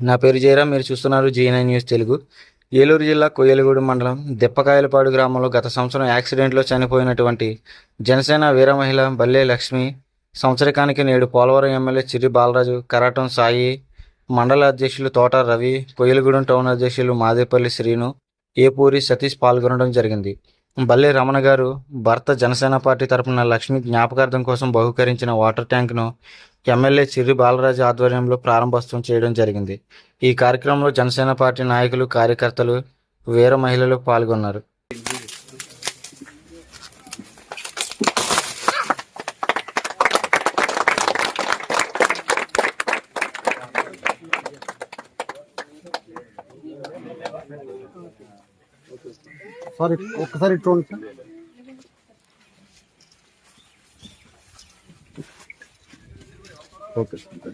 నా పేరు జయరామ్ మీరు చూస్తున్నారు జీఎన్ఐ న్యూస్ తెలుగు. ఏలూరు జిల్లా కొయ్యలగూడెం మండలం దెప్పకాయలపాడు గ్రామంలో గత సంవత్సరం యాక్సిడెంట్లో చనిపోయినటువంటి జనసేన వీర మహిళ బల్లే లక్ష్మి సంవత్సరకానికి నేడు పోలవరం ఎమ్మెల్యే చిరి బాలరాజు కరాటం సాయి మండల అధ్యక్షులు తోట రవి కొయ్యలగూడెం టౌన్ అధ్యక్షులు మాదేపల్లి శ్రీను ఏపూరి సతీష్ పాల్గొనడం జరిగింది. బల్లే రమణ గారు భర్త జనసేన పార్టీ తరపున లక్ష్మి జ్ఞాపకార్థం కోసం బహుకరించిన వాటర్ ట్యాంక్ను ఎమ్మెల్యే చిర్రి బాలరాజు ఆధ్వర్యంలో ప్రారంభోత్సవం చేయడం జరిగింది. ఈ కార్యక్రమంలో జనసేన పార్టీ నాయకులు కార్యకర్తలు వీర మహిళలు పాల్గొన్నారు. సారీ ఒక్కసారి చూడండి సార్ ఓకే